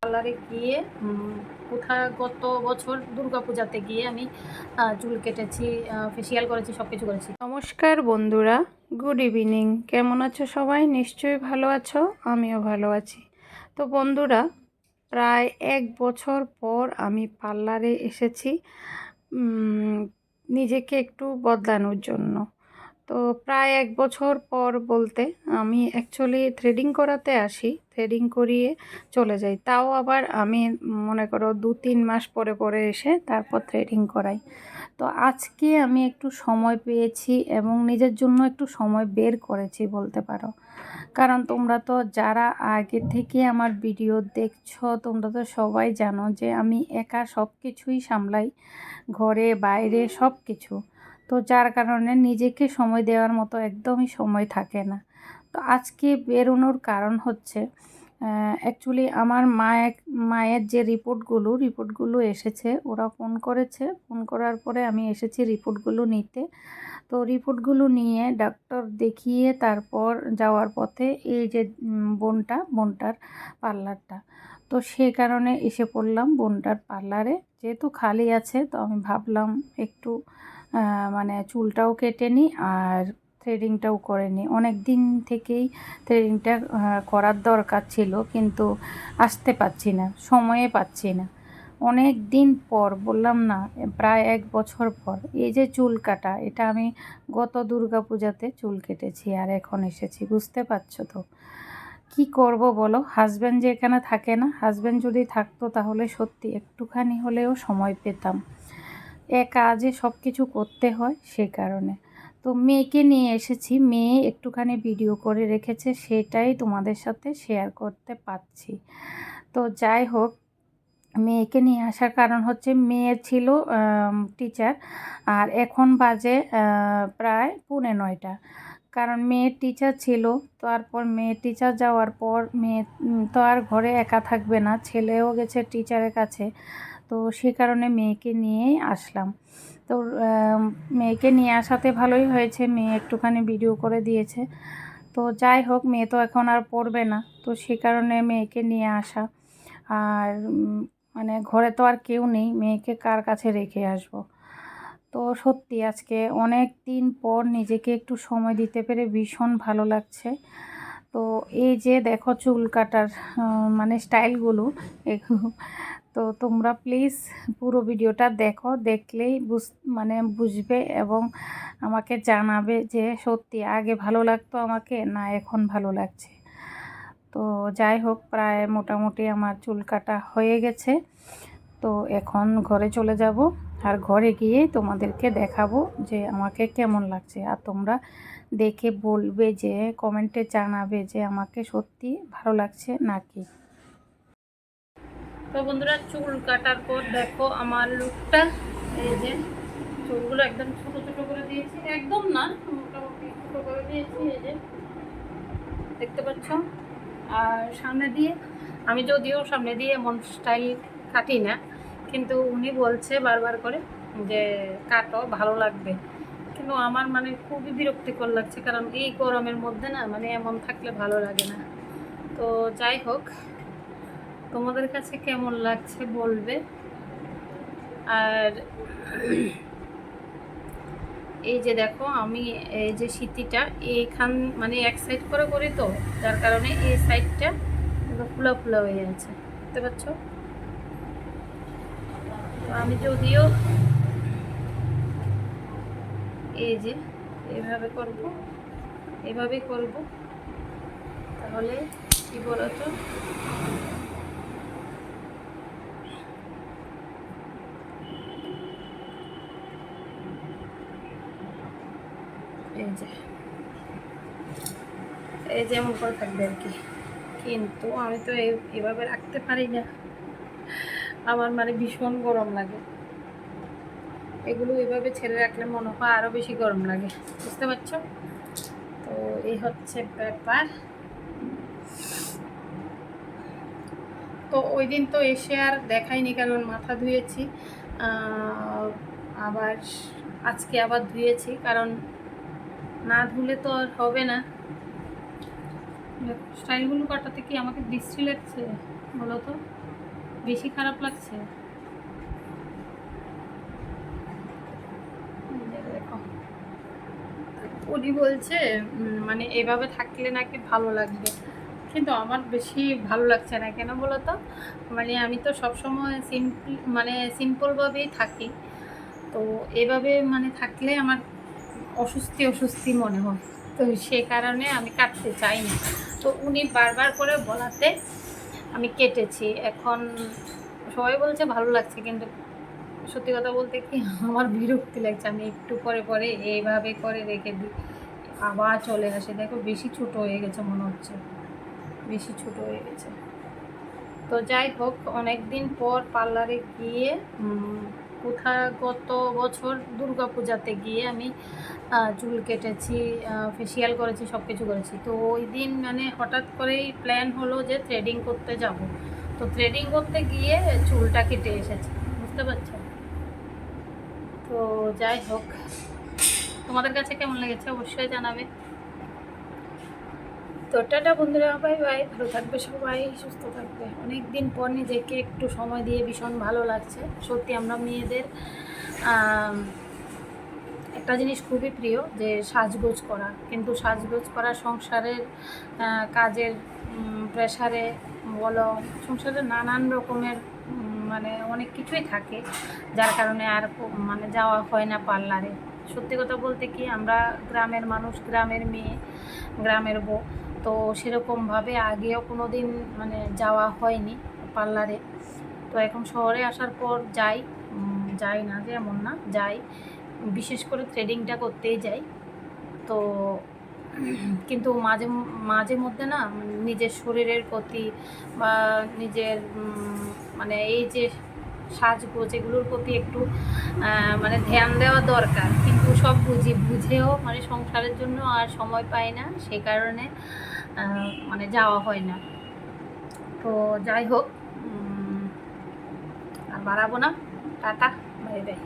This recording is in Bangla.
পার্লারে গিয়ে কোথা গত বছর দুর্গাপূজাতে গিয়ে আমি চুল কেটেছি ফেসিয়াল করেছি সব কিছু করেছি। নমস্কার বন্ধুরা গুড ইভিনিং কেমন আছো সবাই? নিশ্চয়ই ভালো আছো, আমিও ভালো আছি। তো বন্ধুরা, প্রায় এক বছর পর আমি পার্লারে এসেছি নিজেকে একটু বদলানোর জন্য। তো প্রায় এক বছর পর বলতে আমি অ্যাকচুয়ালি থ্রেডিং করাতে আসি থ্রেডিং করিয়ে চলে যাই। তাও আবার আমি মনে করো দু তিন মাস পরে পরে এসে তারপর থ্রেডিং করাই। তো আজকে আমি একটু সময় পেয়েছি এবং নিজের জন্য একটু সময় বের করেছি বলতে পারো। কারণ তোমরা তো যারা আগে থেকে আমার ভিডিও দেখছ, তোমরা তো সবাই জানো যে আমি একা সব কিছুই সামলাই, ঘরে, বাইরে সব কিছু তো যার কারণে নিজেকে সময় দেওয়ার মতো একদমই সময় থাকে না। তো আজকে বেরোনোর কারণ হচ্ছে অ্যাকচুয়ালি আমার মায়ের মায়ের যে রিপোর্টগুলো রিপোর্টগুলো এসেছে, ওরা ফোন করেছে। ফোন করার পরে আমি এসেছি রিপোর্টগুলো নিতে। তো রিপোর্টগুলো নিয়ে ডাক্তার দেখিয়ে তারপর যাওয়ার পথে এই যে বোনটা, বোনটার পার্লারটা, তো সে কারণে এসে পড়লাম বোনটার পার্লারে। যেহেতু খালি আছে, তো আমি ভাবলাম একটু মানে চুলটাও কেটে নিই আর থ্রেডিংটাও করে নিই। অনেক দিন থেকেই থ্রেডিংটা করার দরকার ছিল কিন্তু আসতে পারছি না, সময়ে পাচ্ছি না। অনেক দিন পর, বললাম না, প্রায় এক বছর পর, এই যে চুল কাটা, এটা আমি গত দুর্গা পূজাতে চুল কেটেছি আর এখন এসেছি, বুঝতে পারছ তো? কি করব বলো? হাজব্যান্ড যে এখানে থাকে না হাজব্যান্ড যদি থাকতো তাহলে সত্যি একটুখানি হলেও সময় পেতাম। একা যে সব কিছু করতে হয় সে কারণে। তো মেয়েকে নিয়ে এসেছি, মেয়ে একটুখানি ভিডিও করে রেখেছে, সেটাই তোমাদের সাথে শেয়ার করতে পারছি। তো যাই হোক, মেয়েকে নিয়ে আসার কারণ হচ্ছে মেয়ে ছিল টিচার আর এখন বাজে প্রায় পৌনে নয়টা। কারণ মেয়ের টিচার ছিল, তারপর মেয়ের টিচার যাওয়ার পর মেয়ে তো আর ঘরে একা থাকবে না, ছেলেও গেছে টিচারের কাছে। তো সে কারণে মেয়েকে নিয়েই আসলাম। তো মেয়েকে নিয়ে আসাতে ভালোই হয়েছে, মেয়ে একটুখানি ভিডিও করে দিয়েছে। তো যাই হোক, মেয়ে তো এখন আর পড়বে না, তো সে কারণে মেয়েকে নিয়ে আসা। আর মানে ঘরে তো আর কেউ নেই, মেয়েকে কার কাছে রেখে আসব? তো সত্যি আজকে অনেক দিন পর নিজেকে একটু সময় দিতে পেরে ভীষণ ভালো লাগছে। তো এই যে দেখো চুল কাটার মানে স্টাইলগুলো তো তোমরা প্লিজ পুরো ভিডিওটা দেখো, দেখলেই বুঝ মানে বুঝবে এবং আমাকে জানাবে যে সত্যি আগে ভালো লাগতো আমাকে না এখন ভালো লাগছে। তো যাই হোক, প্রায় মোটামুটি আমার চুল কাটা হয়ে গেছে। তো এখন ঘরে চলে যাব। আর ঘরে গিয়ে তোমাদেরকে দেখাবো যে আমাকে কেমন লাগছে। আর তোমরা দেখে বলবে যে, কমেন্টে জানাবে যে আমাকে সত্যি ভালো লাগছে নাকি। তো বন্ধুরা, চুল কাটার পর দেখো আমার লুকটা এই যে, চুলগুলো একদম ছোট ছোট করে দিয়েছি। একদম না, মোটামুটি ছোট করে দিয়েছি, এই যে। দেখতে পাচ্ছ? আর সামনে দিয়ে, আমি যদিও সামনে দিয়ে এমন স্টাইল কাটি না কিন্তু উনি বলছে বারবার করে যে, কাটো, ভালো লাগবে। কিন্তু আমার মানে খুবই বিরক্তিকর লাগছে, কারণ এই গরমের মধ্যে না মানে এমন থাকলে ভালো লাগে না। তো যাই হোক, তোমাদের কাছে কেমন লাগছে বলবে? আর এই যে দেখো, আমি এই যে সিটিটা এইখান মানে এক সাইড করে করি তো, যার কারণে এই সাইডটা ফুলা ফুলা হয়ে আছে। বুঝতে পারছ আমি যদিও এই যে, এইভাবে করব এভাবেই করব। তাহলে কি বলতো? এই যে এই যে এমন করে থাকবে আর কি। কিন্তু আমি তো এভাবে রাখতে পারি না। আমার মানে ভীষণ গরম লাগে। এগুলো এভাবে ছেড়ে রাখলে মনে হয় আরও বেশি গরম লাগে। বুঝতে পারছ? তো এই হচ্ছে ব্যাপার। তো ওই দিন তো এসে আর দেখাইনি, কারণ মাথা ধুয়েছি। আবার আজকে আবার ধুয়েছি, কারণ না ধুলে তো আর হবে না। স্টাইলগুলো কাটাতে কি আমাকে বিশ্রী লাগছে বলো তো? বেশি খারাপ লাগছে? উনি বলছে মানে এভাবে থাকলে নাকি ভালো লাগবে। কিন্তু আমার বেশি ভালো লাগছে না। কেন বলো তো মানে আমি তো সবসময় সিম্পল মানে সিম্পলভাবেই থাকি। তো এভাবে মানে থাকলে আমার অস্বস্তি অস্বস্তি মনে হয়। তো সে কারণে আমি কাটতে চাই না তো উনি বারবার করে বলাতে আমি কেটেছি। এখন সবাই বলছে ভালো লাগছে, কিন্তু সত্যি কথা বলতে কি, আমার বিরক্তি লাগছে। আমি একটু পরে পরে এইভাবে করে রেখে দিই। আবার চলে আসে। দেখো, বেশি ছোট হয়ে গেছে মনে হচ্ছে। বেশি ছোট হয়ে গেছে। তো যাই হোক অনেক দিন পর পার্লারে গিয়ে কোথা গত বছর দুর্গা পূজাতে গিয়ে আমি চুল কেটেছি ফেসিয়াল করেছি সব কিছু করেছি। তো ওই দিন মানে হঠাৎ করেই প্ল্যান হলো যে থ্রেডিং করতে যাব। তো থ্রেডিং করতে গিয়ে চুলটা কেটে এসেছে, বুঝতে পারছ? তো যাই হোক, তোমাদের কাছে কেমন লেগেছে অবশ্যই জানাবে। তো টাটা বন্ধুরা বাই বাই ভালো থাকবে সবাই, সুস্থ থাকবে। অনেক দিন পর নিজেকে একটু সময় দিয়ে ভীষণ ভালো লাগছে, সত্যি আমরা মেয়েদের একটা জিনিস খুবই প্রিয় যে সাজগোজ করা। কিন্তু সাজগোজ করা সংসারের কাজের প্রেশারে বলো, সংসারে নানান রকমের মানে অনেক কিছুই থাকে, যার কারণে আর মানে যাওয়া হয় না পার্লারে। সত্যি কথা বলতে কি, আমরা গ্রামের মানুষ, গ্রামের মেয়ে, গ্রামের বউ তো সেরকমভাবে আগেও কোনো দিন মানে যাওয়া হয়নি পার্লারে। তো এখন শহরে আসার পর যাই যাই না যে এমন না, যাই। বিশেষ করে থ্রেডিংটা করতেই যাই। তো কিন্তু মাঝে মাঝে মধ্যে না, নিজের শরীরের প্রতি বা নিজের মানে এই যে সাজগোজ এগুলোর প্রতি একটু মানে ধ্যান দেওয়া দরকার। কিন্তু সব বুঝি, বুঝেও মানে সংসারের জন্য আর সময় পাই না, সে কারণে মানে যাওয়া হয় না। তো যাই হোক আর বাড়াবো না। Tata, bye bye.